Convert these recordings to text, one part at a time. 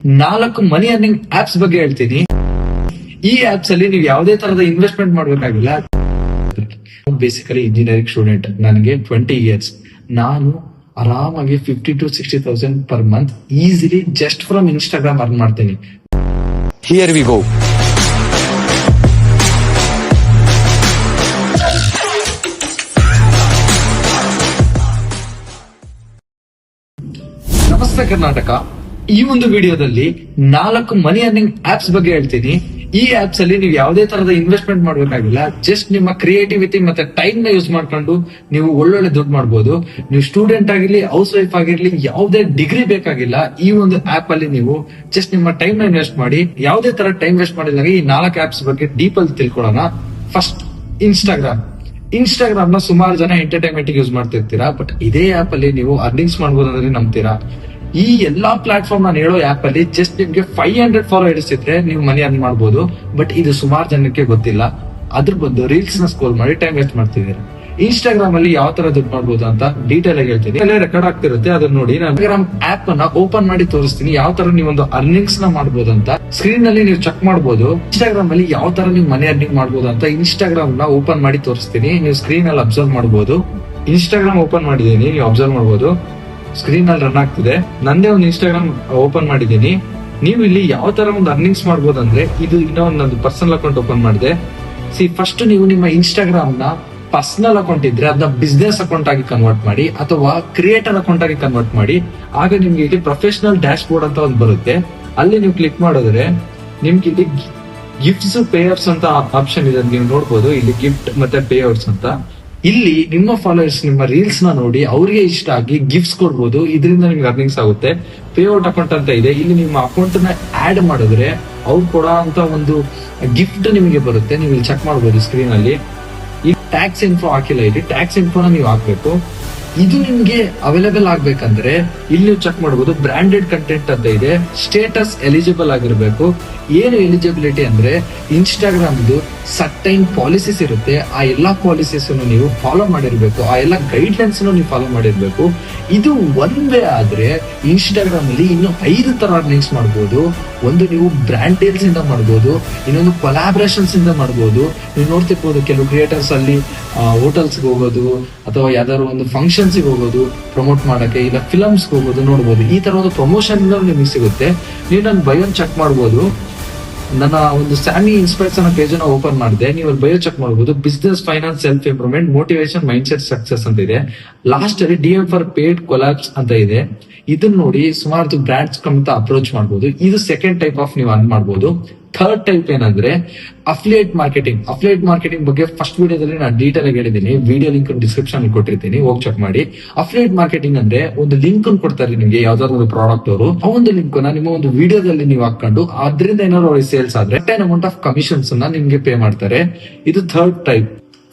ನಾಲ್ಕು ಮನಿ earning apps ಬಗ್ಗೆ ಹೇಳ್ತೀನಿ. ಈ ಆಪ್ಸ್ ಅಲ್ಲಿ ನೀವು ಯಾವುದೇ ತರದ ಇನ್ವೆಸ್ಟ್ಮೆಂಟ್ ಮಾಡ್ಬೇಕಾಗಿಲ್ಲ. ಬೇಸಿಕಲಿ ಇಂಜಿನಿಯರಿಂಗ್ ಸ್ಟೂಡೆಂಟ್ ನನಗೆ ಟ್ವೆಂಟಿ ಇಯರ್ಸ್ ನಾನು ಆರಾಮಾಗಿ fifty to sixty thousand per month easily just from Instagram earn ಮಾಡ್ತೀನಿ. ಹಿಯರ್ ವಿ ಗೋ ನಮಸ್ತೆ ಕರ್ನಾಟಕ. ಈ ಒಂದು ವಿಡಿಯೋದಲ್ಲಿ ನಾಲ್ಕು ಮನಿ ಅರ್ನಿಂಗ್ ಆಪ್ಸ್ ಬಗ್ಗೆ ಹೇಳ್ತೀನಿ. ಈ ಆಪ್ಸ್ ಅಲ್ಲಿ ನೀವು ಯಾವುದೇ ತರಹದ ಇನ್ವೆಸ್ಟ್ಮೆಂಟ್ ಮಾಡಬೇಕಾಗಿಲ್ಲ. ಜಸ್ಟ್ ನಿಮ್ಮ ಕ್ರಿಯೇಟಿವಿಟಿ ಮತ್ತೆ ಟೈಮ್ನ ಯೂಸ್ ಮಾಡ್ಕೊಂಡು ನೀವು ಒಳ್ಳೊಳ್ಳೆ ದುಡ್ಡು ಮಾಡಬಹುದು ನೀವು ಸ್ಟೂಡೆಂಟ್ ಆಗಿರ್ಲಿ ಹೌಸ್ ವೈಫ್ ಆಗಿರ್ಲಿ, ಯಾವುದೇ ಡಿಗ್ರಿ ಬೇಕಾಗಿಲ್ಲ, ಈ ಒಂದು ಆಪ್ ಅಲ್ಲಿ ನೀವು ಜಸ್ಟ್ ನಿಮ್ಮ ಟೈಮ್ನ ಇನ್ವೆಸ್ಟ್ ಮಾಡಿ, ಯಾವುದೇ ತರ ಟೈಮ್ ವೇಸ್ಟ್ ಮಾಡಿದಾಗ ಈ ನಾಲ್ಕು ಆಪ್ಸ್ ಬಗ್ಗೆ ಡೀಪ್ ಅಲ್ಲಿ ತಿಳ್ಕೊಳ್ಳೋಣ. ಫಸ್ಟ್ ಇನ್ಸ್ಟಾಗ್ರಾಮ್ ಇನ್ಸ್ಟಾಗ್ರಾಮ್ನ ಸುಮಾರು ಜನ ಎಂಟರ್ಟೈನ್ಮೆಂಟ್ ಯೂಸ್ ಮಾಡ್ತಿರ್ತೀರಾ ಬಟ್ ಇದೇ ಆಪ್ ಅಲ್ಲಿ ನೀವು ಅರ್ನಿಂಗ್ಸ್ ಮಾಡಬಹುದು ಅಂದ್ರೆ ನಂಬ್ತೀರಾ? ಈ ಎಲ್ಲಾ ಪ್ಲಾಟ್ಫಾರ್ಮ್ ನಾನು ಹೇಳೋ ಆಪ್ ಅಲ್ಲಿ ಜಸ್ಟ್ ನಿಮ್ಗೆ ಫೈವ್ ಹಂಡ್ರೆಡ್ ಫಾಲೋವರ್ಸ್ ಇದ್ರೆ ನೀವು ಮನಿ ಅರ್ನ್ ಮಾಡಬಹುದು ಬಟ್ ಇದು ಸುಮಾರು ಜನಕ್ಕೆ ಗೊತ್ತಿಲ್ಲ. ಅದ್ರ ಬಂದು ರೀಲ್ಸ್ನ ಸ್ಕೋರ್ ಮಾಡಿ ಟೈಮ್ ವೇಸ್ಟ್ ಮಾಡ್ತಿದ್ದೀರಾ. ಇನ್ಸ್ಟಾಗ್ರಾಮ್ ಅಲ್ಲಿ ಯಾವ ತರ ದುಡ್ಡು ಮಾಡಬಹುದು ಅಂತ ಡೀಟೇಲ್ ಆಗಿ ಹೇಳ್ತೀನಿ. ರೆಕಾರ್ಡ್ ಆಗ್ತಿರುತ್ತೆ ಅದನ್ನ ನೋಡಿ. ನಾನು ಇನ್ಸ್ಟಾಗ್ರಾಮ್ ಆಪ್ ಅನ್ನ ಓಪನ್ ಮಾಡಿ ತೋರಿಸ್ತೀನಿ. ಯಾವ ತರ ನೀವು ಒಂದು ಅರ್ನಿಂಗ್ಸ್ನ ಮಾಡಬಹುದು ಅಂತ. ಸ್ಕ್ರೀನ್ನಲ್ಲಿ ನೀವು ಚೆಕ್ ಮಾಡಬಹುದು ಇನ್ಸ್ಟಾಗ್ರಾಮ್ ಅಲ್ಲಿ ಯಾವ ತರ ನೀವು ಮನಿ ಅರ್ನಿಂಗ್ ಮಾಡಬಹುದು ಅಂತ ಇನ್ಸ್ಟಾಗ್ರಾಮ್ನ ಓಪನ್ ಮಾಡಿ ತೋರಿಸ್ತೀನಿ. ನೀವು ಸ್ಕ್ರೀನ್ ಅಲ್ಲಿ ಅಬ್ಸರ್ವ್ ಮಾಡಬಹುದು ಇನ್ಸ್ಟಾಗ್ರಾಮ್ ಓಪನ್ ಮಾಡಿದೀನಿ ನೀವು ಅಬ್ಸರ್ವ್ ಮಾಡಬಹುದು ಸ್ಕ್ರೀನ್ ಅಲ್ಲಿ ರನ್ ಆಗ್ತಿದೆ. ನಂದೇ ಒಂದು ಇನ್ಸ್ಟಾಗ್ರಾಮ್ ಓಪನ್ ಮಾಡಿದ್ದೀನಿ. ನೀವು ಇಲ್ಲಿ ಯಾವ ತರ ಒಂದು ಅರ್ನಿಂಗ್ಸ್ ಮಾಡ್ಬೋದು ಅಂದ್ರೆ ಇದು ಇನ್ನೂ ಒಂದು ಪರ್ಸನಲ್ ಅಕೌಂಟ್ ಓಪನ್ ಮಾಡಿದೆ. ಸಿ ಫಸ್ಟ್ ನೀವು ನಿಮ್ಮ ಇನ್ಸ್ಟಾಗ್ರಾಮ್ನ ಪರ್ಸನಲ್ ಅಕೌಂಟ್ ಇದ್ರೆ ಅದನ್ನ ಬಿಸ್ನೆಸ್ ಅಕೌಂಟ್ ಆಗಿ ಕನ್ವರ್ಟ್ ಮಾಡಿ, ಅಥವಾ ಕ್ರಿಯೇಟರ್ ಅಕೌಂಟ್ ಆಗಿ ಕನ್ವರ್ಟ್ ಮಾಡಿ, ಆಗ ನಿಮ್ಗೆ ಇಲ್ಲಿ ಪ್ರೊಫೆಷನಲ್ ಡ್ಯಾಶ್ ಬೋರ್ಡ್ ಅಂತ ಒಂದು ಬರುತ್ತೆ. ಅಲ್ಲಿ ನೀವು ಕ್ಲಿಕ್ ಮಾಡಿದ್ರೆ, ನಿಮ್ಗೆ ಇಲ್ಲಿ ಗಿಫ್ಟ್ಸ್ ಪೇಯರ್ಸ್ ಅಂತ ಆಪ್ಷನ್ ಇದೆ ನೀವು ನೋಡ್ಬೋದು. ಇಲ್ಲಿ ಗಿಫ್ಟ್ ಮತ್ತೆ ಪೇಯರ್ಸ್ ಅಂತ. ಇಲ್ಲಿ ನಿಮ್ಮ ಫಾಲೋವರ್ಸ್ ನಿಮ್ಮ ರೀಲ್ಸ್ನ ನೋಡಿ ಅವ್ರಿಗೆ ಇಷ್ಟ ಆಗಿ ಗಿಫ್ಟ್ಸ್ ಕೊಡ್ಬೋದು. ಇದರಿಂದ ನಿಮ್ಗೆ ಅರ್ನಿಂಗ್ಸ್ ಆಗುತ್ತೆ. ಪೇ ಔಟ್ ಅಕೌಂಟ್ ಅಂತ ಇದೆ. ಇಲ್ಲಿ ನಿಮ್ಮ ಅಕೌಂಟ್ನ ಆಡ್ ಮಾಡಿದ್ರೆ ಅವ್ರು ಕೊಡೋ ಅಂತ ಒಂದು ಗಿಫ್ಟ್ ನಿಮಗೆ ಬರುತ್ತೆ. ನೀವು ಇಲ್ಲಿ ಚೆಕ್ ಮಾಡಬಹುದು ಸ್ಕ್ರೀನ್ ಅಲ್ಲಿ. ಈ ಟ್ಯಾಕ್ಸ್ ಇನ್ಫೋ ಹಾಕಿಲ್ಲ ಇಲ್ಲಿ. ಟ್ಯಾಕ್ಸ್ ಇನ್ಫೋನ ನೀವು ಹಾಕ್ಬೇಕು. ಇದು ನಿಮ್ಗೆ ಅವೈಲೇಬಲ್ ಆಗ್ಬೇಕಂದ್ರೆ ಇಲ್ಲಿ ನೀವು ಚೆಕ್ ಮಾಡಬಹುದು ಬ್ರಾಂಡೆಡ್ ಕಂಟೆಂಟ್ ಅಂತ ಇದೆ. ಸ್ಟೇಟಸ್ ಎಲಿಜಿಬಲ್ ಆಗಿರ್ಬೇಕು. ಏನು ಎಲಿಜಿಬಿಲಿಟಿ ಅಂದ್ರೆ ಇನ್ಸ್ಟಾಗ್ರಾಮ್ ಸಟೈನ್ ಪಾಲಿಸೀಸ್ ಇರುತ್ತೆ. ಆ ಎಲ್ಲಾ ಪಾಲಿಸೀಸ್ ನೀವು ಫಾಲೋ ಮಾಡಿರ್ಬೇಕು. ಆ ಎಲ್ಲಾ ಗೈಡ್ ಲೈನ್ಸ್ ನೀವು ಫಾಲೋ ಮಾಡಿರ್ಬೇಕು. ಇದು ಒಂದೇ ಆದ್ರೆ ಇನ್ಸ್ಟಾಗ್ರಾಮ್ ಅಲ್ಲಿ ಇನ್ನು ಐದು ತರ ಲಿಂಕ್ಸ್ ಮಾಡಬಹುದು ಒಂದು ನೀವು ಬ್ರ್ಯಾಂಡ್ ಡೀಲ್ಸ್ ಇಂದ ಮಾಡಬಹುದು ಇನ್ನೊಂದು ಕೊಲಾಬ್ರೇಷನ್ಸ್ ಇಂದ ಮಾಡಬಹುದು ನೀವು ನೋಡ್ತಿರ್ಬೋದು, ಕೆಲವು ಕ್ರಿಯೇಟರ್ಸ್ ಅಲ್ಲಿ ಹೋಟೆಲ್ಸ್ ಹೋಗೋದು, ಅಥವಾ ಯಾವ್ದಾದ್ರು ಒಂದು ಫಂಕ್ಷನ್ಸ್ ಹೋಗೋದು ಪ್ರಮೋಟ್ ಮಾಡೋಕ್ಕೆ, ಇಲ್ಲ ಫಿಲಮ್ಸ್ಗೆ ಹೋಗೋದು ನೋಡ್ಬೋದು. ಈ ತರ ಒಂದು ಪ್ರಮೋಷನ್ ನಿಮಗೆ ಸಿಗುತ್ತೆ. ನೀವು ನನ್ನ ಬಯೋನ್ ಚೆಕ್ ಮಾಡ್ಬೋದು. ನನ್ನ ಒಂದು ಸ್ಯಾಮಿ ಇನ್ಸ್ಪೈರ್ಸ್ ಅನ್ನೋ ಪೇಜ್ ಅನ್ನ ಓಪನ್ ಮಾಡಿದೆ. ನೀವು ಬಯೋ ಚೆಕ್ ಮಾಡಬಹುದು business finance self improvement motivation mind set success ಅಂತ ಇದೆ. ಲಾಸ್ಟ್ ಅಲ್ಲಿ D M for paid collabs ಅಂತ ಇದೆ. ಇದನ್ನ ನೋಡಿ ಸುಮಾರು ಬ್ರಾಂಡ್ಸ್ ಅಂತ ಅಪ್ರೋಚ್ ಮಾಡಬಹುದು ಇದು ಸೆಕೆಂಡ್ ಟೈಪ್ ಆಫ್ ನೀವು ಅನ್ ಮಾಡಬಹುದು ಥರ್ಡ್ ಟೈಪ್ ಏನಂದ್ರೆ ಅಫಿಲಿಯೇಟ್ ಮಾರ್ಕೆಟಿಂಗ್ ಅಫಿಲಿಯೇಟ್ ಮಾರ್ಕೆಟಿಂಗ್ ಬಗ್ಗೆ ಫಸ್ಟ್ ವಿಡಿಯೋದಲ್ಲಿ ನಾನು ಡೀಟೇಲ್ ಆಗಿ ಹೇಳಿದ್ದೀನಿ ವಿಡಿಯೋ ಲಿಂಕ್ ಡಿಸ್ಕ್ರಿಪ್ಷನ್ ಕೊಟ್ಟಿರ್ತೀನಿ. ಹೋಗಿ ಚೆಕ್ ಮಾಡಿ. ಅಫಿಲಿಯೇಟ್ ಮಾರ್ಕೆಟಿಂಗ್ ಅಂದ್ರೆ ಒಂದು ಲಿಂಕ್ ಕೊಡ್ತಾರೆ ನಿಮಗೆ, ಯಾವ್ದಾದ್ರು ಒಂದು ಪ್ರಾಡಕ್ಟ್ ಅವರು. ಆ ಒಂದು ಲಿಂಕ್ನ ನಿಮ್ಮ ಒಂದು ವಿಡಿಯೋದಲ್ಲಿ ನೀವು ಹಾಕೊಂಡು ಅದರಿಂದ ಏನಾದ್ರು ಸೇಲ್ಸ್ ಆದ್ರೆ ಅಮೌಂಟ್ ಆಫ್ ಕಮಿಷನ್ಸ್ನ ನಿಮ್ಗೆ ಪೇ ಮಾಡ್ತಾರೆ. ಇದು ಥರ್ಡ್ ಟೈಪ್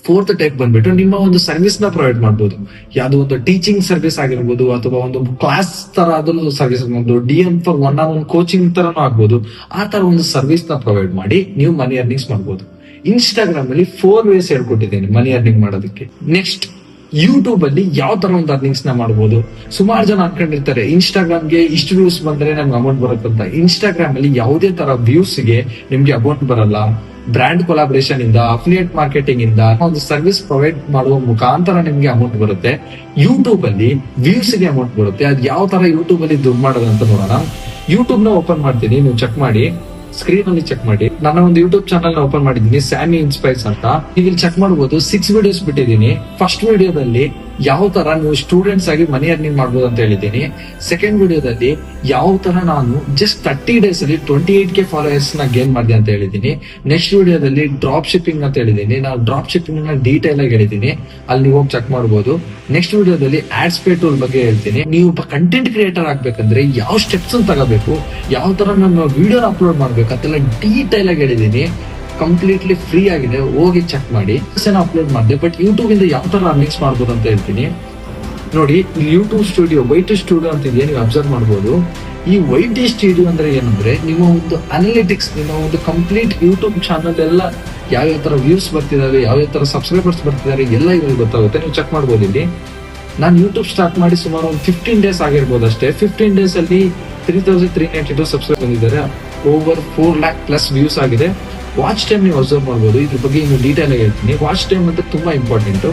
ಫೋರ್ತ್ ಟೈಪ್ ಬಂದ್ಬಿಟ್ಟು ನಿಮ್ಮ ಒಂದು ಸರ್ವಿಸ್ನ ಪ್ರೊವೈಡ್ ಮಾಡಬಹುದು ಯಾವ್ದೋ ಒಂದು ಟೀಚಿಂಗ್ ಸರ್ವಿಸ್ ಆಗಿರ್ಬೋದು ಅಥವಾ ಒಂದು ಕ್ಲಾಸ್ ತರ ಅದನ್ನು service D M for one on one coaching ತರನು ಆಗ್ಬೋದು. ಆ ತರ ಒಂದು ಸರ್ವಿಸ್ನ ಪ್ರೊವೈಡ್ ಮಾಡಿ ನೀವು ಮನಿ ಅರ್ನಿಂಗ್ಸ್ ಮಾಡ್ಬೋದು. ಇನ್ಸ್ಟಾಗ್ರಾಮ್ ಅಲ್ಲಿ ಫೋರ್ ವೇಸ್ ಹೇಳ್ಕೊಟ್ಟಿದ್ದೇನೆ ಮನಿ ಅರ್ನಿಂಗ್ ಮಾಡೋದಕ್ಕೆ. ನೆಕ್ಸ್ಟ್ ಯೂಟ್ಯೂಬ್ ಅಲ್ಲಿ ಯಾವ ತರ ಒಂದು ಅರ್ನಿಂಗ್ಸ್ನ ಮಾಡಬಹುದು ಸುಮಾರು ಜನ ಅನ್ಕೊಂಡಿರ್ತಾರೆ ಇನ್ಸ್ಟಾಗ್ರಾಮ್ಗೆ ಇಷ್ಟು ವ್ಯೂಸ್ ಬಂದ್ರೆ ನಮ್ಗೆ ಅಮೌಂಟ್ ಬರುತ್ತಂತ. ಇನ್ಸ್ಟಾಗ್ರಾಮ್ ಅಲ್ಲಿ ಯಾವುದೇ ತರ ವ್ಯೂಸ್ಗೆ ನಿಮ್ಗೆ ಅಮೌಂಟ್ ಬರಲ್ಲ. ಬ್ರ್ಯಾಂಡ್ ಕೊಲಾಬರೇಷನ್ ಇಂದ ಅಫಿಲಿಯೇಟ್ ಮಾರ್ಕೆಟಿಂಗ್ ಇಂದ, ಒಂದು ಸರ್ವಿಸ್ ಪ್ರೊವೈಡ್ ಮಾಡುವ ಮುಖಾಂತರ ನಿಮ್ಗೆ ಅಮೌಂಟ್ ಬರುತ್ತೆ. ಯೂಟ್ಯೂಬ್ ಅಲ್ಲಿ ವ್ಯೂಸ್ಗೆ ಅಮೌಂಟ್ ಬರುತ್ತೆ. ಅದ್ ಯಾವ ತರ ಯೂಟ್ಯೂಬ್ ಅಲ್ಲಿ ದುಡ್ಡು ಅಂತ ನೋಡೋಣ. ಯೂಟ್ಯೂಬ್ನ ಓಪನ್ ಮಾಡ್ತೀನಿ, ನೀವು ಚೆಕ್ ಮಾಡಿ. ಸ್ಕ್ರೀನ್ ಅಲ್ಲಿ ಚೆಕ್ ಮಾಡಿ. ನನ್ನ ಒಂದು ಯೂಟ್ಯೂಬ್ ಚಾನಲ್ ಓಪನ್ ಮಾಡಿದ್ದೀನಿ ಸ್ಯಾಮಿ ಇನ್ಸ್ಪೈರ್ಸ್ ಅಂತ. ನೀವು ಇಲ್ಲಿ ಚೆಕ್ ಮಾಡಬಹುದು ಸಿಕ್ಸ್ ವಿಡಿಯೋಸ್ ಬಿಟ್ಟಿದ್ದೀನಿ. ಫಸ್ಟ್ ವಿಡಿಯೋದಲ್ಲಿ ಯಾವ ತರ ನೀವು ಸ್ಟೂಡೆಂಟ್ಸ್ ಆಗಿ ಮನಿ ಅರ್ನಿಂಗ್ ಮಾಡ್ಬೋದು ಅಂತ ಹೇಳಿದ್ದೀನಿ. ಸೆಕೆಂಡ್ ವಿಡಿಯೋದಲ್ಲಿ ಯಾವ ತರ ನಾನು ಜಸ್ಟ್ ತರ್ಟಿ ಡೇಸ್ ಅಲ್ಲಿ ಟ್ವೆಂಟಿ ಏಟ್ ಕೆ ಫಾಲೋಯರ್ಸ್ನ ಗೇನ್ ಮಾಡಿದೆ ಅಂತ ಹೇಳಿದ್ದೀನಿ. ನೆಕ್ಸ್ಟ್ ವಿಡಿಯೋದಲ್ಲಿ ಡ್ರಾಪ್ ಶಿಪ್ಪಿಂಗ್ ಅಂತ ಹೇಳಿದ್ದೀನಿ. ನಾನು ಡ್ರಾಪ್ ಶಿಪ್ಪಿಂಗ್ನ ಡೀಟೇಲ್ ಆಗಿ ಹೇಳಿದ್ದೀನಿ. ಅಲ್ಲಿ ನೀವು ಹೋಗಿ ಚೆಕ್ ಮಾಡಬಹುದು ನೆಕ್ಸ್ಟ್ ವಿಡಿಯೋದಲ್ಲಿ ಆಡ್ಸ್ ಪೇ ಟೂಲ್ ಬಗ್ಗೆ ಹೇಳ್ತೀನಿ. ನೀವು ಕಂಟೆಂಟ್ ಕ್ರಿಯೇಟರ್ ಆಗ್ಬೇಕಂದ್ರೆ ಯಾವ ಸ್ಟೆಪ್ಸ್ ತಗೋಬೇಕು? ಯಾವ ತರ ನಾನು ವಿಡಿಯೋ ಅಪ್ಲೋಡ್ ಮಾಡ್ಬೇಕು ಅಂತೆಲ್ಲ ಡೀಟೇಲ್ ಆಗಿ ಹೇಳಿದ್ದೀನಿ. ಕಂಪ್ಲೀಟ್ಲಿ ಫ್ರೀ ಆಗಿದೆ, ಹೋಗಿ ಚೆಕ್ ಮಾಡಿ. ಅಪ್ಲೋಡ್ ಮಾಡಿದೆ ಬಟ್ ಯೂಟ್ಯೂಬ್ ಇಂದ ಯಾವ ತರ ಅರ್ನಿಂಗ್ಸ್ ಮಾಡ್ಬೋದು ಅಂತ ಹೇಳ್ತೀನಿ. ನೋಡಿ ಯೂಟ್ಯೂಬ್ ಸ್ಟುಡಿಯೋ ವೈಟ್ ಸ್ಟುಡಿಯೋ ಅಂತ ಇದೆ, ನೀವು ಅಬ್ಸರ್ವ್ ಮಾಡ್ಬೋದು. ಈ ವೈಟ್ ಸ್ಟುಡಿಯೋ ಅಂದ್ರೆ ಏನಂದ್ರೆ, ನಿಮ್ಮ ಒಂದು ಅನಾಲಿಟಿಕ್ಸ್ ನಿಮ್ಮ ಒಂದು ಕಂಪ್ಲೀಟ್ ಯೂಟ್ಯೂಬ್ ಚಾನಲ್ ಎಲ್ಲ ಯಾವ್ಯಾವ ತರ ವ್ಯೂಸ್ ಬರ್ತಿದಾವೆ, ಯಾವ್ಯಾವ ತರ ಸಬ್ಸ್ಕ್ರೈಬರ್ಸ್ ಬರ್ತಿದ್ದಾರೆ ಎಲ್ಲ ಇದ್ರಲ್ಲಿ ಗೊತ್ತಾಗುತ್ತೆ. ನೀವು ಚೆಕ್ ಮಾಡ್ಬೋದು ಇಲ್ಲಿ. ನಾನು ಯೂಟ್ಯೂಬ್ ಸ್ಟಾರ್ಟ್ ಮಾಡಿ ಸುಮಾರು ಒಂದು ಫಿಫ್ಟೀನ್ ಡೇಸ್ ಆಗಿರ್ಬೋದು ಅಷ್ಟೇ. ಫಿಫ್ಟೀನ್ ಡೇಸ್ ಅಲ್ಲಿ three thousand three ninety two subscribe ಬಂದಿದ್ದಾರೆ. Over four lakh plus views ಆಗಿದೆ. ವಾಚ್ ಟೈಮ್ ನೀವು ಅಬ್ಸರ್ವ್ ಮಾಡ್ಬೋದು. ಇದ್ರ ಬಗ್ಗೆ ಇನ್ನು ಡೀಟೇಲ್ ಆಗಿ ಹೇಳ್ತೀನಿ. ವಾಚ್ ಟೈಮ್ ಅಂತ ತುಂಬಾ ಇಂಪಾರ್ಟೆಂಟು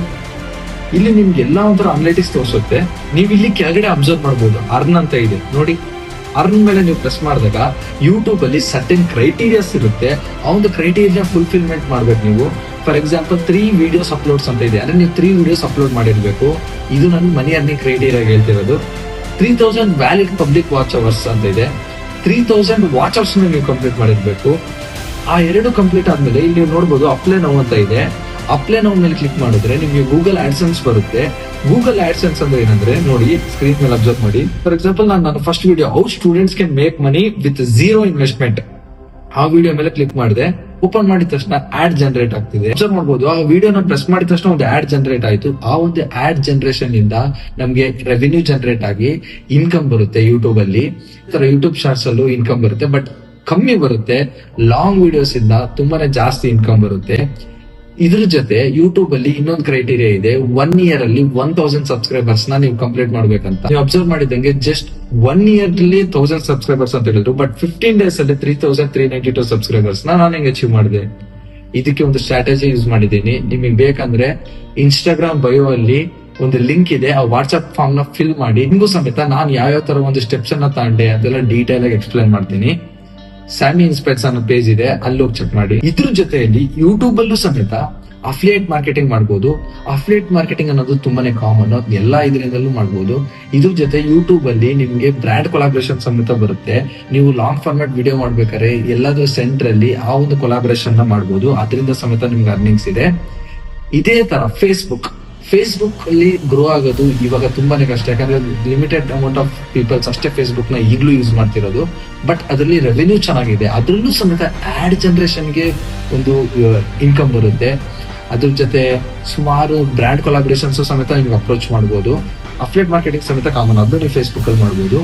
ಇಲ್ಲಿ ನಿಮ್ಗೆ ಎಲ್ಲಾ ಒಂಥರ ಅನಲೈಟಿಕ್ಸ್ ತೋರಿಸುತ್ತೆ. ನೀವು ಇಲ್ಲಿ ಕೆಳಗಡೆ ಅಬ್ಸರ್ವ್ ಮಾಡ್ಬೋದು. ಅರ್ನ್ ಅಂತ ಇದೆ. ನೋಡಿ, ಅರ್ನ್ ಮೇಲೆ ನೀವು ಪ್ರೆಸ್ ಮಾಡಿದಾಗ ಯೂಟ್ಯೂಬ್ ಅಲ್ಲಿ ಸರ್ಟೆನ್ ಕ್ರೈಟೀರಿಯಾಸ್ ಇರುತ್ತೆ. ಆ ಒಂದು ಕ್ರೈಟೀರಿಯಾ ಫುಲ್ಫಿಲ್ಮೆಂಟ್ ಮಾಡ್ಬೇಕು ನೀವು. For example three videos uploads ಅಂತ ಇದೆ. ಅಂದ್ರೆ ನೀವು ತ್ರೀ ವಿಡಿಯೋಸ್ ಅಪ್ಲೋಡ್ ಮಾಡಿರ್ಬೇಕು. ಇದು ನನ್ನ ಮನಿ ಅರ್ನಿಂಗ್ ಕ್ರೈಟೀರಿಯಾ ಹೇಳ್ತಿರೋದು. Three thousand valid public watch hours ಅಂತ ಇದೆ. ತ್ರೀ ತೌಸಂಡ್ ವಾಚ್ ಅವರ್ಸ್ ನೀವು ಕಂಪ್ಲೀಟ್ ಮಾಡಿರ್ಬೇಕು. ಆ ಎರಡು ಕಂಪ್ಲೀಟ್ ಆದ್ಮೇಲೆ ಇಲ್ಲಿ ನೀವು ನೋಡ್ಬೋದು ಅಪ್ಲೈ ನೋವು ಅಂತ ಇದೆ. ಅಪ್ಲೈ ನೋವು ಮೇಲೆ ಕ್ಲಿಕ್ ಮಾಡಿದ್ರೆ ನಿಮಗೆ ಗೂಗಲ್ ಆಡ್ಸೆನ್ಸ್ ಬರುತ್ತೆ. ಗೂಗಲ್ ಆಡ್ಸೆನ್ಸ್ ಅಂದ್ರೆ ಏನಂದ್ರೆ ನೋಡಿ ಸ್ಕ್ರೀನ್ ಮೇಲೆ ಅಬ್ಸರ್ವ್ ಮಾಡಿ. ಫಾರ್ ಎಕ್ಸಾಂಪಲ್ ನಾನು ನನ್ನ first video how students can make money with zero investment ಆ ವಿಡಿಯೋ ಮೇಲೆ ಕ್ಲಿಕ್ ಮಾಡಿದೆ. ಓಪನ್ ಮಾಡಿದ ತಕ್ಷಣ ಆಡ್ ಜನರೇಟ್ ಆಗ್ತಿದೆ. ಅಬ್ಸರ್ವ್ ಮಾಡಬಹುದು ಆ ವಿಡಿಯೋನ ಪ್ರೆಸ್ ಮಾಡಿದ ತಕ್ಷಣ ಒಂದು ಆಡ್ ಜನರೇಟ್ ಆಯ್ತು. ಆ ಒಂದು ಆಡ್ ಜನರೇಷನ್ ಇಂದ ನಮಗೆ ರೆವಿನ್ಯೂ ಜನರೇಟ್ ಆಗಿ ಇನ್ಕಮ್ ಬರುತ್ತೆ ಯೂಟ್ಯೂಬ್ ಅಲ್ಲಿ. ತರ ಯೂಟ್ಯೂಬ್ ಶಾರ್ಟ್ಸ್ ಅಲ್ಲೂ ಇನ್ಕಮ್ ಬರುತ್ತೆ ಬಟ್ ಕಮ್ಮಿ ಬರುತ್ತೆ ಲಾಂಗ್ ವಿಡಿಯೋಸ್ ಇಂದ ತುಂಬಾನೇ ಜಾಸ್ತಿ ಇನ್ಕಮ್ ಬರುತ್ತೆ. ಇದ್ರ ಜೊತೆ ಯೂಟ್ಯೂಬ್ ಅಲ್ಲಿ ಇನ್ನೊಂದು ಕ್ರೈಟೀರಿಯಾ ಇದೆ ಒನ್ ಇಯರ್ ಅಲ್ಲಿ ಒನ್ ತೌಸಂಡ್ ಸಬ್ಸ್ಕ್ರೈಬರ್ಸ್ನ ನೀವು ಕಂಪ್ಲೀಟ್ ಮಾಡ್ಬೇಕಂತ. ನೀವು ಅಬ್ಸರ್ವ್ ಮಾಡಿದಂಗೆ ಜಸ್ಟ್ ಒನ್ ಇಯರ್ ಅಲ್ಲಿ ತೌಸಂಡ್ ಸಬ್ಸ್ಕ್ರೈಬರ್ಸ್ ಅಂತ ಹೇಳಿದ್ರು ಬಟ್ ಫಿಫ್ಟೀನ್ ಡೇಸ್ ಅಲ್ಲಿ three thousand three ninety two subscribers ನಾನು ಹೆಂಗ್ ಅಚೀವ್ ಮಾಡಿದೆ? ಇದಕ್ಕೆ ಒಂದು ಸ್ಟ್ರಾಟಜಿ ಯೂಸ್ ಮಾಡಿದ್ದೀನಿ. ನಿಮಗೆ ಬೇಕಂದ್ರೆ ಇನ್ಸ್ಟಾಗ್ರಾಮ್ ಬಯೋ ಅಲ್ಲಿ ಒಂದು ಲಿಂಕ್ ಇದೆ, ಆ ವಾಟ್ಸ್ಆಪ್ ಫಾರ್ಮ್ನ ಫಿಲ್ ಮಾಡಿ. ನಿಮಗೂ ಸಮೇತ ನಾನು ಯಾವ್ಯಾವ ತರ ಒಂದು ಸ್ಟೆಪ್ಸ್ ಅನ್ನ ತಗೊಂಡೆ ಅದೆಲ್ಲ ಡೀಟೇಲ್ ಆಗಿ ಎಕ್ಸ್ಪ್ಲೈನ್ ಮಾಡ್ತೀನಿ. ಸ್ಯಾಮಿ ಇನ್ಸ್ಪೆಕ್ಟ್ಸ್ ಅನ್ನೋ ಪೇಜ್ ಇದೆ, ಅಲ್ಲಿ ಹೋಗಿ ಚೆಕ್ ಮಾಡಿ. ಇದ್ರ ಜೊತೆಯಲ್ಲಿ ಯೂಟ್ಯೂಬ್ ಅಲ್ಲೂ ಸಮೇತ ಅಫಿಲಿಯೇಟ್ ಮಾರ್ಕೆಟಿಂಗ್ ಮಾಡ್ಬೋದು. ಅಫಿಲಿಯೇಟ್ ಮಾರ್ಕೆಟಿಂಗ್ ಅನ್ನೋದು ತುಂಬಾನೇ ಕಾಮನ್ ಎಲ್ಲಾ ಇದರಿಂದಲೂ ಮಾಡ್ಬೋದು. ಇದ್ರ ಜೊತೆ ಯೂಟ್ಯೂಬ್ ಅಲ್ಲಿ ನಿಮ್ಗೆ ಬ್ರ್ಯಾಂಡ್ ಕೊಲಾಬ್ರೇಷನ್ ಸಮೇತ ಬರುತ್ತೆ. ನೀವು ಲಾಂಗ್ ಫಾರ್ಮ್ಯಾಟ್ ವಿಡಿಯೋ ಮಾಡ್ಬೇಕಾದ್ರೆ ಎಲ್ಲಾದ್ರೂ ಸೆಂಟರ್ ಅಲ್ಲಿ ಆ ಒಂದು ಕೊಲಾಬ್ರೇಷನ್ ಮಾಡ್ಬೋದು. ಅದರಿಂದ ಸಮೇತ ನಿಮ್ಗೆ ಅರ್ನಿಂಗ್ಸ್ ಇದೆ. ಇದೇ ತರ ಫೇಸ್ಬುಕ್ ಫೇಸ್ಬುಕ್ ಅಲ್ಲಿ ಗ್ರೋ ಆಗೋದು ಇವಾಗ ತುಂಬಾನೇ ಕಷ್ಟ. ಯಾಕಂದ್ರೆ ಲಿಮಿಟೆಡ್ ಅಮೌಂಟ್ ಆಫ್ ಪೀಪಲ್ಸ್ ಅಷ್ಟೇ ಫೇಸ್ಬುಕ್ನ ಈಗಲೂ ಯೂಸ್ ಮಾಡ್ತಿರೋದು. ಬಟ್ ಅದರಲ್ಲಿ ರೆವೆನ್ಯೂ ಚೆನ್ನಾಗಿದೆ. ಅದ್ರಲ್ಲೂ ಸಮೇತ ಆಡ್ ಜನರೇಷನ್ಗೆ ಒಂದು ಇನ್ಕಮ್ ಬರುತ್ತೆ. ಅದ್ರ ಜೊತೆ ಸುಮಾರು ಬ್ರ್ಯಾಂಡ್ ಕೊಲಾಬ್ರೇಷನ್ಸ್ ಸಮೇತ ನಿಮ್ಗೆ ಅಪ್ರೋಚ್ ಮಾಡ್ಬೋದು. ಅಫ್ಲೇಟ್ ಮಾರ್ಕೆಟಿಂಗ್ ಸಮೇತ ಕಾಮನ್ ಅದು ನೀವು ಫೇಸ್ಬುಕ್ ಅಲ್ಲಿ ಮಾಡ್ಬೋದು.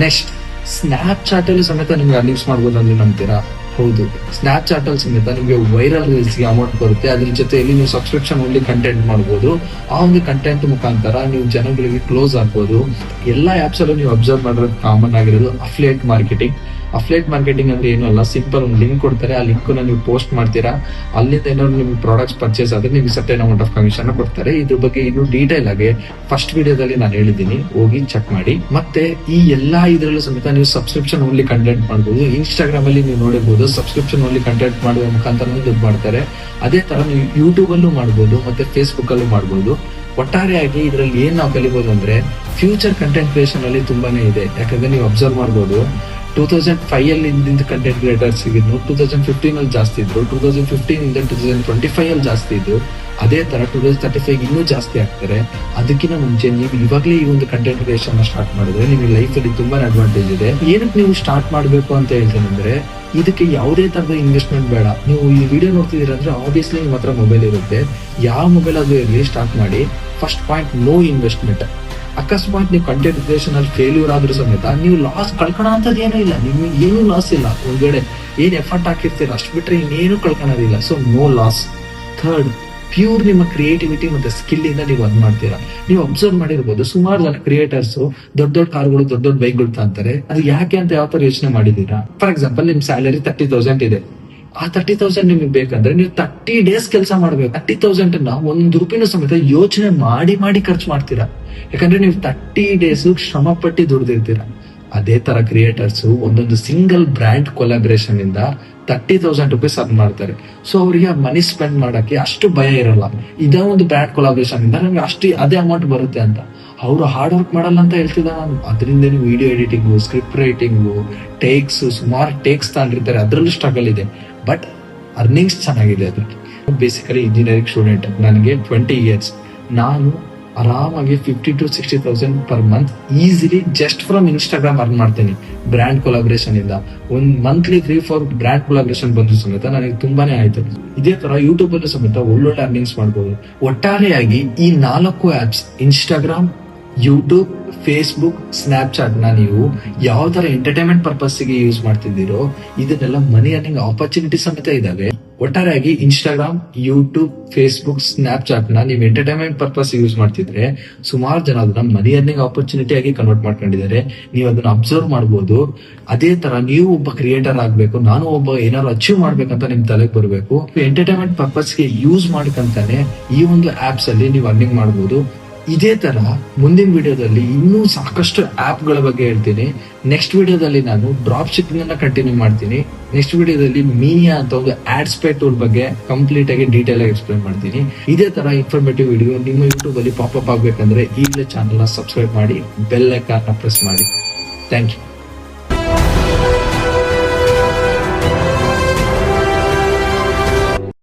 ನೆಕ್ಸ್ಟ್ ಸ್ನ್ಯಾಪ್ ಚಾಟ್ ಅಲ್ಲಿ ಸಮೇತ ನಿಮ್ಗೆ ಅರ್ನಿಂಗ್ಸ್ ಮಾಡ್ಬೋದು ಅಂದ್ರೆ ನಂಬ್ತೀರಾ? ಹೌದು. ಸ್ನ್ಯಾಪ್ ಚಾಟ್ ಅಲ್ಲಿ ಸಮೇತ ನಿಮಗೆ ವೈರಲ್ ರೀಲ್ಸ್ಗೆ ಅಮೌಂಟ್ ಬರುತ್ತೆ. ಅದ್ರ ಜೊತೆಯಲ್ಲಿ ನೀವು ಸಬ್ಸ್ಕ್ರಿಪ್ಷನ್ ಓನ್ಲಿ ಕಂಟೆಂಟ್ ಮಾಡ್ಬೋದು. ಆ ಒಂದು ಕಂಟೆಂಟ್ ಮುಖಾಂತರ ನೀವು ಜನಗಳಿಗೆ ಕ್ಲೋಸ್ ಆಗ್ಬೋದು. ಎಲ್ಲಾ ಆಪ್ಸ್ ಅಲ್ಲೂ ನೀವು ಅಬ್ಸರ್ವ್ ಮಾಡಿರೋದು ಕಾಮನ್ ಆಗಿರೋದು ಅಫ್ಲೇಟ್ ಮಾರ್ಕೆಟಿಂಗ್ ಅಫ್ಲೇಟ್ ಮಾರ್ಕೆಟಿಂಗ್ ಅಂದ್ರೆ ಏನು ಅಲ್ಲ ಸಿಂಪಲ್ ಒಂದು ಲಿಂಕ್ ಕೊಡ್ತಾರೆ. ಆ ಲಿಂಕ್ ನೀವು ಪೋಸ್ಟ್ ಮಾಡ್ತೀರಾ. ಅಲ್ಲಿಂದ ಏನಾದ್ರು ನಿಮ್ಗೆ ಪ್ರಾಡಕ್ಟ್ಸ್ ಪರ್ಚೇಸ್ ಆದ್ರೆ ನಿಮ್ಗೆ ಸರ್ಟೈನ್ ಅಮೌಂಟ್ ಆಫ್ ಕಮಿಷನ್ ಕೊಡ್ತಾರೆ. ಇದ್ರ ಬಗ್ಗೆ ಇನ್ನು ಡೀಟೇಲ್ ಆಗಿ ಫಸ್ಟ್ ವಿಡಿಯೋದಲ್ಲಿ ನಾನು ಹೇಳಿದ್ದೀನಿ. ಹೋಗಿ ಚೆಕ್ ಮಾಡಿ. ಮತ್ತೆ ಈ ಎಲ್ಲಾ ಇದರಲ್ಲೂ ಸಮೇತ ನೀವು ಸಬ್ಸ್ಕ್ರಿಪ್ಷನ್ ಓನ್ಲಿ ಕಂಟೆಂಟ್ ಮಾಡಬಹುದು ಇನ್ಸ್ಟಾಗ್ರಾಮ್ ಅಲ್ಲಿ ನೀವು ನೋಡಬಹುದು ಸಬ್ಸ್ಕ್ರಿಪ್ಷನ್ ಓನ್ಲಿ ಕಂಟೆಂಟ್ ಮಾಡುವ ಮುಖಾಂತರ ದುಡ್ಡು ಮಾಡ್ತಾರೆ. ಅದೇ ತರ ನೀವು ಯೂಟ್ಯೂಬ್ ಅಲ್ಲೂ ಮಾಡಬಹುದು ಮತ್ತೆ ಫೇಸ್ಬುಕ್ ಅಲ್ಲೂ ಮಾಡಬಹುದು ಒಟ್ಟಾರೆಯಾಗಿ ಇದರಲ್ಲಿ ಏನ್ ನಾವು ಕಲಿಬಹುದು ಅಂದ್ರೆ ಫ್ಯೂಚರ್ ಕಂಟೆಂಟ್ ಕ್ರಿಯೇಷನ್ ಅಲ್ಲಿ ತುಂಬಾನೇ ಇದೆ. ಯಾಕಂದ್ರೆ ನೀವು ಅಬ್ಸರ್ವ್ ಮಾಡ್ಬೋದು. ಟೂ ತೌಸಂಡ್ ಫೈವ್ ಅಲ್ಲಿ ಕಂಟೆಂಟ್ ಕ್ರಿಯೇಟರ್ಸ್ ಇದ್ರು ಟೂ ತೌಸಂಡ್ ಫಿಫ್ಟೀನ್ ಅಲ್ಲಿ ಜಾಸ್ತಿ ಇದ್ರು ಟೂ ತೌಸಂಡ್ ಫಿಫ್ಟೀನ್ ಇಂದ ಟೂ ತೌಸಂಡ್ ಟ್ವೆಂಟಿ ಫೈವ್ ಅಲ್ಲಿ ಜಾಸ್ತಿ ಇದ್ರು. ಅದೇ ತರ ಟೂ ತೌಸಂಡ್ ತರ್ಟಿ ಫೈವ್ ಇನ್ನೂ ಜಾಸ್ತಿ ಆಗ್ತಾರೆ. ಅದಕ್ಕಿಂತ ಮುಂಚೆ ನೀವು ಇವಾಗಲೇ ಈ ಒಂದು ಕಂಟೆಂಟ್ ಕ್ರಿಯೇಷನ್ ಸ್ಟಾರ್ಟ್ ಮಾಡಿದ್ರೆ ನಿಮಗೆ ಲೈಫ್ ಅಲ್ಲಿ ತುಂಬಾ ಅಡ್ವಾಂಟೇಜ್ ಇದೆ. ಏನಕ್ಕೆ ನೀವು ಸ್ಟಾರ್ಟ್ ಮಾಡಬೇಕು ಅಂತ ಹೇಳ್ತೇನೆ ಇದಕ್ಕೆ ಯಾವುದೇ ತರದ ಇನ್ವೆಸ್ಟ್ಮೆಂಟ್ ಬೇಡ. ನೀವು ಈ ವಿಡಿಯೋ ನೋಡ್ತಿದ್ದೀರಾ ಅಂದ್ರೆ ಆಬ್ವಿಯಸ್ಲಿ ನಿಮ್ಮ ಹತ್ರ ಮೊಬೈಲ್ ಇರುತ್ತೆ. ಯಾವ ಮೊಬೈಲ್ ಅದು ಇರಲಿ ಸ್ಟಾರ್ಟ್ ಮಾಡಿ. ಫಸ್ಟ್ ಪಾಯಿಂಟ್ ನೋ ಇನ್ವೆಸ್ಟ್ಮೆಂಟ್ ಅಕಸ್ಮಾತ್ ನೀವು ಕಂಟೆಂಟ್ ಕ್ರಿಯೇಷನ್ ಅಲ್ಲಿ ಫೇಲ್ಯೂರ್ ಆದ್ರೂ ಸಮೇತ ನೀವು ಲಾಸ್ ಕಳ್ಕೊಳೋ ಅಂತದ್ದು ಏನೂ ಇಲ್ಲ. ನಿಮ್ಗೆ ಏನೂ ಲಾಸ್ ಇಲ್ಲ. ಒಂದ್ಗಡೆ ಏನ್ ಎಫರ್ಟ್ ಹಾಕಿರ್ತೀರ ಅಷ್ಟು ಬಿಟ್ರೆ ಇನ್ನೇನು ಕಳ್ಕೊಳೋದಿಲ್ಲ. So no loss third pure ನಿಮ್ಮ ಕ್ರಿಯೇಟಿವಿಟಿ ಮತ್ತೆ ಸ್ಕಿಲ್ ಇಂದ ನೀವು ಅದ್ ಮಾಡ್ತೀರಾ. ನೀವು ಅಬ್ಸರ್ವ್ ಮಾಡಿರ್ಬೋದು. ಸುಮಾರು ಜನ ಕ್ರಿಯೇಟರ್ಸ್ ದೊಡ್ಡ ದೊಡ್ಡ ಕಾರ್ಗಳು, ದೊಡ್ಡ ದೊಡ್ಡ ಬೈಕ್ಗಳು ತಂತಾರೆ ಅದು ಯಾಕೆ ಅಂತ ಯಾವ ತರ ಯೋಚನೆ ಮಾಡಿದೀರಾ ಫಾರ್ ಎಕ್ಸಾಂಪಲ್ ನಿಮ್ ಸ್ಯಾಲರಿ ತರ್ಟಿ ತೌಸಂಡ್ ಇದೆ. ಆ ತರ್ಟಿ ತೌಸಂಡ್ ನಿಮಗೆ ಬೇಕಂದ್ರೆ ನೀವು ತರ್ಟಿ ಡೇಸ್ ಕೆಲಸ ಮಾಡ್ಬೇಕು. ತರ್ಟಿ ತೌಸಂಡ್ನ ಒಂದು ರೂಪಿನ ಸಮೇತ ಯೋಚನೆ ಮಾಡಿ ಮಾಡಿ ಖರ್ಚು ಮಾಡ್ತೀರಾ? ಯಾಕಂದ್ರೆ ನೀವು ತರ್ಟಿ ಡೇಸ್ ಶ್ರಮ ಪಟ್ಟಿ ದುಡ್ದಿರ್ತೀರಾ. ಅದೇ ತರ ಕ್ರಿಯೇಟರ್ಸ್ ಒಂದೊಂದು ಸಿಂಗಲ್ ಬ್ರ್ಯಾಂಡ್ ಕೊಲಾಬ್ರೇಷನ್ ಇಂದ ತರ್ಟಿ ತೌಸಂಡ್ ರುಪೀಸ್ ಅರ್ನ್ ಮಾಡ್ತಾರೆ. ಸೊ ಅವರಿಗೆ ಮನಿ ಸ್ಪೆಂಡ್ ಮಾಡಕ್ಕೆ ಅಷ್ಟು ಭಯ ಇರಲ್ಲ. ಇದೇ ಒಂದು ಬ್ರ್ಯಾಂಡ್ ಕೊಲಾಬ್ರೇಷನ್ ಇಂದ ನಮ್ಗೆ ಅಷ್ಟು ಅದೇ ಅಮೌಂಟ್ ಬರುತ್ತೆ ಅಂತ. ಅವರು ಹಾರ್ಡ್ ವರ್ಕ್ ಮಾಡಲ್ಲ ಅಂತ ಹೇಳ್ತಿದ್ದ ನಾನು. ಅದರಿಂದ video editing script writing takes ಸುಮಾರು ಟೇಕ್ಸ್ ತಗೊಂಡಿರ್ತಾರೆ. ಅದರಲ್ಲೂ ಸ್ಟ್ರಗಲ್ ಇದೆ. ಬಟ್ ಅರ್ನಿಂಗ್ಸ್ ಚೆನ್ನಾಗಿದೆ ಅದ್ರಲ್ಲಿ ಬೇಸಿಕಲಿ ಇಂಜಿನಿಯರಿಂಗ್ ಸ್ಟೂಡೆಂಟ್ ನನಗೆ ಟ್ವೆಂಟಿ ಇಯರ್ಸ್ ನಾನು ಆರಾಮಾಗಿ fifty to sixty thousand per month easily just from Instagram earn ಮಾಡ್ತೀನಿ. ಬ್ರ್ಯಾಂಡ್ ಕೊಲಾಬ್ರೇಷನ್ ಇಂದ. ಒಂದು monthly three four brand collaboration ಬಂದ್ರು ಸಮೇತ ನನಗೆ ತುಂಬಾನೇ ಆಯ್ತು. ಇದೇ ತರ ಯೂಟ್ಯೂಬ್ ಅಲ್ಲೂ ಸಮೇತ ಒಳ್ಳೊಳ್ಳೆ ಅರ್ನಿಂಗ್ಸ್ ಮಾಡ್ಬೋದು. ಒಟ್ಟಾರೆಯಾಗಿ ಈ ನಾಲ್ಕು ಆಪ್ಸ್ ಇನ್ಸ್ಟಾಗ್ರಾಮ್ ಯೂಟ್ಯೂಬ್ ಫೇಸ್ಬುಕ್ ಸ್ನ್ಯಾಪ್ಚಾಟ್ನ ನೀವು ಯಾವ ತರ ಎಂಟರ್ಟೈನ್ಮೆಂಟ್ ಪರ್ಪಸ್ಗೆ ಯೂಸ್ ಮಾಡ್ತಿದ್ದೀರೋ, ಇದನ್ನೆಲ್ಲ ಮನಿ ಅರ್ನಿಂಗ್ ಆಪರ್ಚುನಿಟಿ ಸಮೇತ ಇದಾವೆ. ಒಟ್ಟಾರೆಯಾಗಿ ಇನ್ಸ್ಟಾಗ್ರಾಮ್ ಯೂಟ್ಯೂಬ್ ಫೇಸ್ಬುಕ್ ಸ್ನಾಪ್ಚಾಟ್ನ ನೀವು ಎಂಟರ್ಟೈನ್ಮೆಂಟ್ ಪರ್ಪಸ್ ಯೂಸ್ ಮಾಡ್ತಿದ್ರೆ ಸುಮಾರು ಜನ ಅದನ್ನ ಮನಿ ಅರ್ನಿಂಗ್ ಆಪರ್ಚುನಿಟಿ ಆಗಿ ಕನ್ವರ್ಟ್ ಮಾಡ್ಕೊಂಡಿದ್ದಾರೆ. ನೀವು ಅದನ್ನ ಅಬ್ಸರ್ವ್ ಮಾಡಬಹುದು ಅದೇ ತರ ನೀವು ಒಬ್ಬ ಕ್ರಿಯೇಟರ್ ಆಗ್ಬೇಕು, ನಾನು ಒಬ್ಬ ಏನಾದ್ರು ಅಚೀವ್ ಮಾಡ್ಬೇಕಂತ ನಿಮ್ ತಲೆಗೆ ಬರಬೇಕು ಎಂಟರ್ಟೈನ್ಮೆಂಟ್ ಪರ್ಪಸ್ಗೆ ಯೂಸ್ ಮಾಡ್ಕಂತಾನೆ ಈ ಒಂದು ಆಪ್ಸ್ ಅಲ್ಲಿ ನೀವು ಅರ್ನಿಂಗ್ ಮಾಡಬಹುದು ಇದೇ ತರ ಮುಂದಿನ ವಿಡಿಯೋದಲ್ಲಿ ಇನ್ನೂ ಸಾಕಷ್ಟು ಆಪ್ಗಳ ಬಗ್ಗೆ ಹೇಳ್ತೀನಿ. ನೆಕ್ಸ್ಟ್ ವಿಡಿಯೋದಲ್ಲಿ ನಾನು ಡ್ರಾಪ್ ಶಿಪ್ಪಿಂಗ್ ಅನ್ನ ಕಂಟಿನ್ಯೂ ಮಾಡ್ತೀನಿ. ನೆಕ್ಸ್ಟ್ ವಿಡಿಯೋದಲ್ಲಿ ಮೀನಿಯಾ ಅಂತ ಒಂದು ಆಡ್ ಟೂಲ್ ಬಗ್ಗೆ ಕಂಪ್ಲೀಟ್ ಆಗಿ ಡೀಟೇಲ್ ಆಗಿ ಎಕ್ಸ್ಪ್ಲೈನ್ ಮಾಡ್ತೀನಿ. ಇದೇ ತರ ಇನ್ಫಾರ್ಮೇಟಿವ್ ವಿಡಿಯೋ ನಿಮ್ಮ ಯೂಟ್ಯೂಬ್ ಅಲ್ಲಿ ಪಾಪ್ ಅಪ್ ಆಗ್ಬೇಕಂದ್ರೆ ಈಗಲೇ ಚಾನಲ್ನ ಸಬ್ಸ್ಕ್ರೈಬ್ ಮಾಡಿ ಬೆಲ್ ಐಕಾನ್ ಪ್ರೆಸ್ ಮಾಡಿ. Thank you